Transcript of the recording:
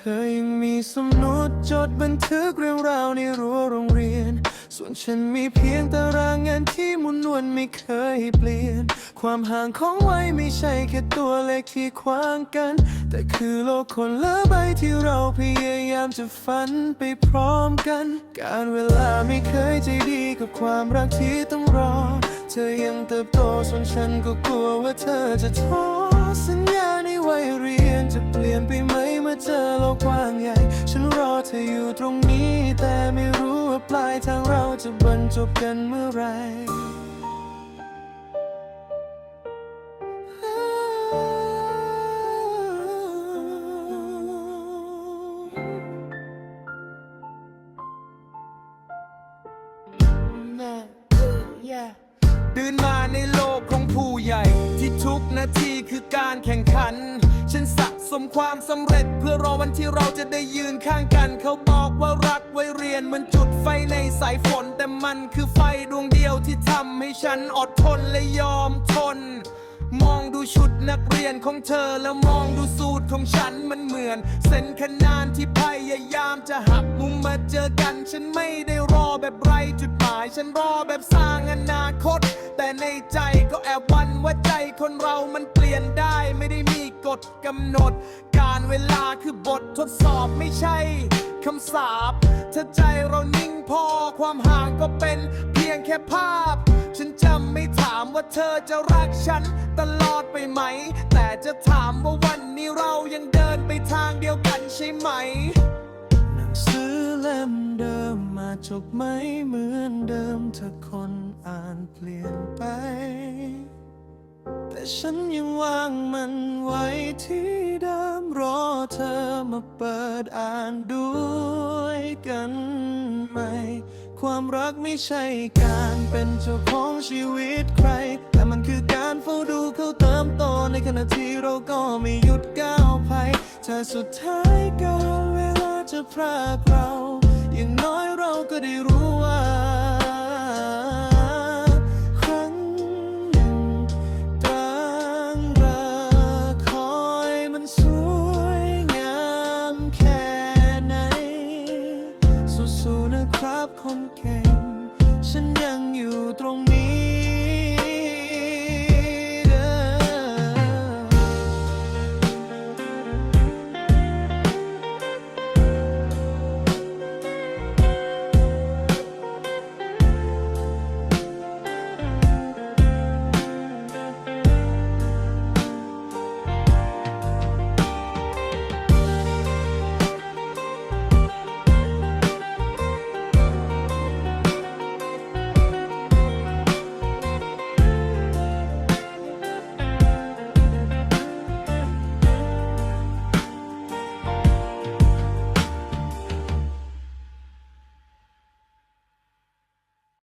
เธอยังมีสมุดจดบันทึกเรื่องราวในรั้วโรงเรียน ส่วนฉันมีเพียงตารางงานที่หมุนวนไม่เคยเปลี่ยน ความห่างของวัยไม่ใช่แค่ตัวเลขที่ขวางกัน แต่คือโลกคนละใบที่เราพยายามจะฝันไปพร้อมกัน การเวลาไม่เคยใจดีกับความรักที่ต้องรอ เธอยังเติบโตส่วนฉันก็กลัวว่าเธอจะท้อ สัญญาในวัยเรียนจะเปลี่ยนไปไหมเมื่อเจอโลกกว้างใหญ่ ฉันรอเธออยู่ตรงนี้ แต่ไม่รู้ว่าปลายทางเราจะบรรจบกันเมื่อไหรเดินมาใน ที่ทุกนาทีคือการแข่งขัน ฉันสะสมความสำเร็จเพื่อรอวันที่เราจะได้ยืนข้างกัน เขาบอกว่ารักไว้เรียนเหมันจุดไฟในสายฝน แต่มันคือไฟดวงเดียวที่ทำให้ฉันอดทนและยอมทน มองดูชุดนักเรียนของเธอแล้วมองดูสูตรของฉันมันเหมือน เส้นขนานที่พยายามจะหักมุมมาเจอกัน ฉันไม่ได้รอแบบไรจุดหมาย ฉันรอแบบสร้างอนาคต แต่ในใจก็แอบวันว่าใจคนเรามันเปลี่ยนได้ไม่ได้มีกฎกำหนด การเวลาคือบททดสอบไม่ใช่คำสาปถ้าใจเรานิ่งพอความห่างก็เป็นเพียงแค่ภาพ ฉันจะไมามว่าเธอจะรักฉันตลอดไปไหม แต่จะถามว่าวันนี้เรายังเดินไปทางเดียวกันใช่ไหม หนังสือเล่มเดิมมาจบไหมเหมือนเดิมถ้าคนอ่านเปลี่ยนไป แต่ฉันยังวางมันไว้ที่เดิมรอเธอมาเปิดอ่านด้วยกันไหม ความรักไม่ใช่การเป็นเจ้าของชีวิตใคร แต่มันคือการเฝ้าดูเขาเติมโตในขณะที่เราก็ไม่หยุดก้าวไปถ้าสุดท้ายก็เวลาจะพรากเรา อย่างน้อยเราก็ได้รู้ว่า สู้นะครับคนเก่ง ฉันยังอยู่ตรงนี้